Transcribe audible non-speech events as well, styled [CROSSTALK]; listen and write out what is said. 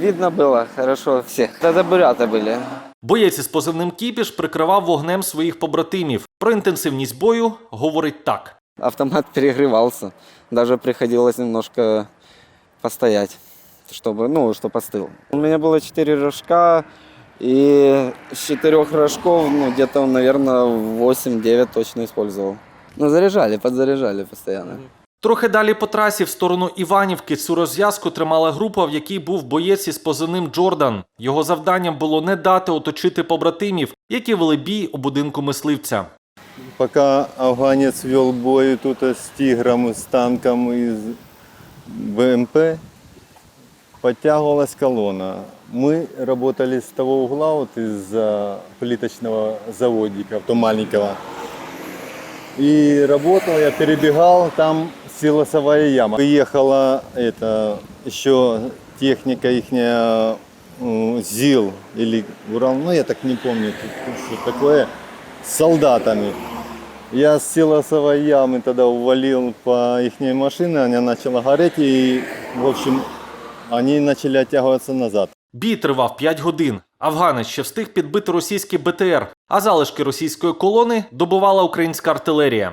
Видно было хорошо всех. Это буряты были. Боєць із позивним Кіпіш прикривав вогнем своїх побратимів. Про інтенсивність бою говорить так. Автомат [LAUGHS] перегревался. Даже приходилось немножко постоять, чтобы, ну, чтобы остыл. У меня было 4 рожка, и с четырех рожков, ну, где-то, наверное, 8-9 точно использовал. Ну, заряжали, подзаряжали постоянно. Трохи далі по трасі в сторону Іванівки цю розв'язку тримала група, в якій був боєць із позивним Джордан. Його завданням було не дати оточити побратимів, які вели бій у будинку мисливця. Пока афганец вел бой тут с тигром, с танком из БМП, подтягивалась колонна. Мы работали с того угла, вот из плиточного заводика, то маленького. И работал, я перебегал, там силосовая яма. Приехала это, еще техника ихняя, м, ЗИЛ или Урал, ну я так не помню, что такое, с солдатами. Я с силосовой ямы тогда увалил по их машине, она начала гореть и, в общем, они начали оттягиваться назад. Бій тривав 5 годин. Афганець ще встиг підбити російський БТР, а залишки російської колони добивала українська артилерія.